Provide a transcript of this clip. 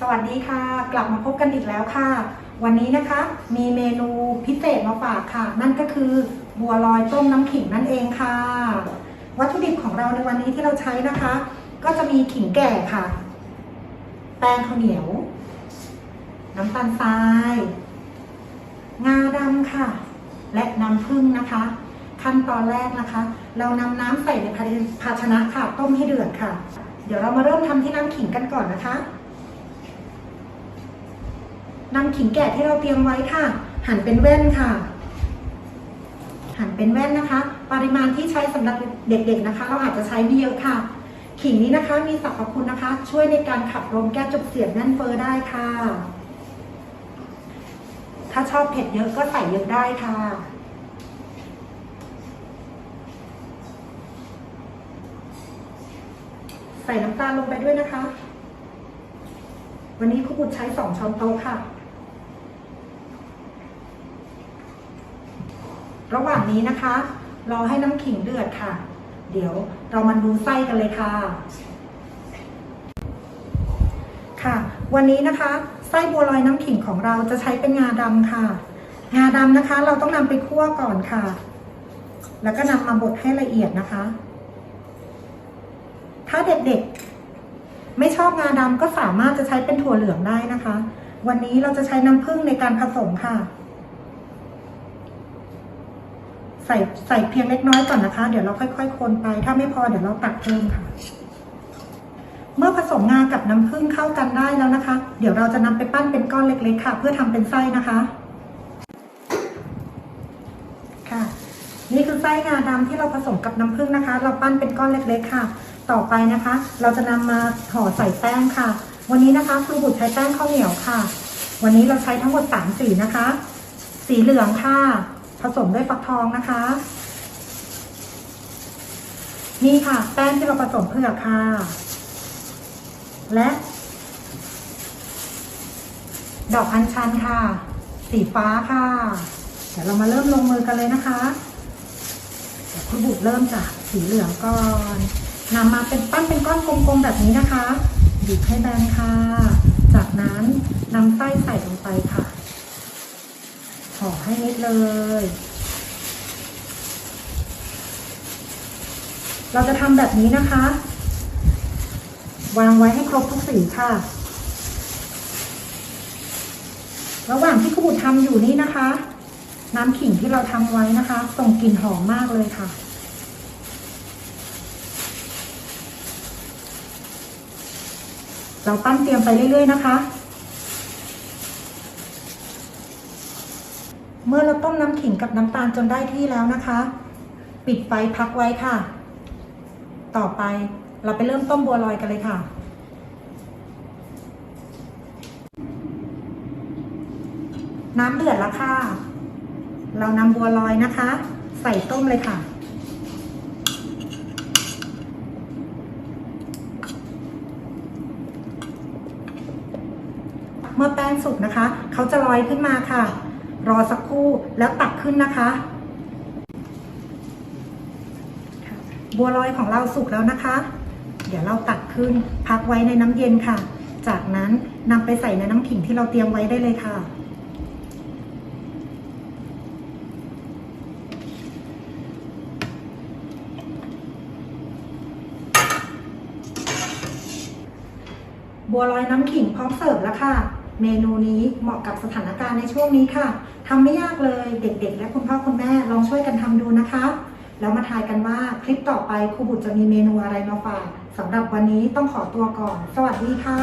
สวัสดีค่ะ กลับมาพบกันอีกแล้วค่ะ วันนี้นะคะมีเมนูพิเศษมาฝากค่ะ นั่นก็คือบัวลอยต้มน้ำขิงนั่นเองค่ะ วัตถุดิบของเราในวันนี้ที่เราใช้นะคะ ก็จะมีขิงแก่ค่ะ แป้งข้าวเหนียว น้ำตาลทราย งาดำค่ะ และน้ำผึ้งนะคะ ขั้นตอนแรกนะคะ เรานำน้ำใส่ในภาชนะค่ะ ต้มให้เดือดค่ะ เดี๋ยวเรามาเริ่มทำที่น้ำขิงกันก่อนนะคะ นำขิงแก่ที่เราเตรียมไว้ค่ะ หั่นเป็นแว่นค่ะ หั่นเป็นแว่นนะคะ ปริมาณที่ใช้สำหรับเด็กๆนะคะ เราอาจจะใช้ไม่เยอะค่ะ ขิงนี้นะคะมีสรรพคุณนะคะ ช่วยในการขับลมแก้จุกเสียดแน่นเฟอ้อได้ค่ะ ถ้าชอบเผ็ดเยอะก็ใส่เยอะได้ค่ะใส่น้ำตาลลงไปด้วยนะคะ วันนี้ครูบุตรใช้สองช้อนโต๊ะค่ะ ระหว่างนี้นะคะ รอให้น้ำขิงเดือดค่ะ เดี๋ยวเรามาดูไส้กันเลยค่ะ ค่ะ วันนี้นะคะไส้บัวลอยน้ำขิงของเราจะใช้เป็นงาดำค่ะ งาดำนะคะ เราต้องนำไปคั่วก่อนค่ะ แล้วก็นำมาบดให้ละเอียดนะคะ ถ้าเด็กๆ ไม่ชอบงาดำก็สามารถจะใช้เป็นถั่วเหลืองได้นะคะ วันนี้เราจะใช้น้ำผึ้งในการผสมค่ะ ใส่ใส่เพียงเล็กน้อยก่อนนะคะ เดี๋ยวเราค่อย ๆ คนไป ถ้าไม่พอเดี๋ยวเราตักเพิ่มค่ะ เมื่อผสมงากับน้ำผึ้งเข้ากันได้แล้วนะคะ เดี๋ยวเราจะนำไปปั้นเป็นก้อนเล็ก ๆ ค่ะ เพื่อทำเป็นไส้นะคะค่ะ นี่คือไส้งาดำที่เราผสมกับน้ำผึ้งนะคะ เราปั้นเป็นก้อนเล็ก ๆ ค่ะ ต่อไปนะคะ เราจะนำมาห่อใส่แป้งค่ะ วันนี้นะคะครูบุตรใช้แป้งข้าวเหนียวค่ะ วันนี้เราใช้ทั้งหมดสามสีนะคะ สีเหลืองค่ะ ผสมด้วยฟักทองนะคะ นี่ค่ะ แป้งที่เราผสมเผือกค่ะ และ ดอกอัญชันค่ะ สีฟ้าค่ะ เดี๋ยวเรามาเริ่มลงมือกันเลยนะคะเดี๋ยวคุณบุตรเริ่มจากสีเหลืองก่อนนำมาเป็นปั้นเป็นก้อนกลมๆแบบนี้นะคะบีบให้แบนค่ะ จากนั้นนำไส้ใส่ลงไปค่ะ ห่อให้นิดเลย เราจะทำแบบนี้นะคะ วางไว้ให้ครบทุกสีค่ะ ระหว่างที่คุณบุตรทำอยู่นี่นะคะ น้ำขิงที่เราทำไว้นะคะส่งกลิ่นหอมมากเลยค่ะเราปั้นเตรียมไปเรื่อยๆนะคะ เมื่อเราต้มน้ำขิงกับน้ำตาลจนได้ที่แล้วนะคะ ปิดไฟพักไว้ค่ะ ต่อไปเราไปเริ่มต้มบัวลอยกันเลยค่ะน้ำเดือดแล้วค่ะ เรานำบัวลอยนะคะ ใส่ต้มเลยค่ะ เมื่อแป้งสุกนะคะ เขาจะลอยขึ้นมาค่ะ รอสักครู่แล้วตักขึ้นนะคะ บัวลอยของเราสุกแล้วนะคะ เดี๋ยวเราตักขึ้น พักไว้ในน้ำเย็นค่ะ จากนั้นนำไปใส่ในน้ำขิงที่เราเตรียมไว้ได้เลยค่ะ บัวลอยน้ำขิงพร้อมเสิร์ฟแล้วค่ะ เมนูนี้เหมาะกับสถานการณ์ในช่วงนี้ค่ะทำไม่ยากเลยเด็กๆ และคุณพ่อคุณแม่ลองช่วยกันทำดูนะคะ แล้วมาทายกันว่าคลิปต่อไปครูบุตรจะมีเมนูอะไรมาฝากสำหรับวันนี้ต้องขอตัวก่อน สวัสดีค่ะ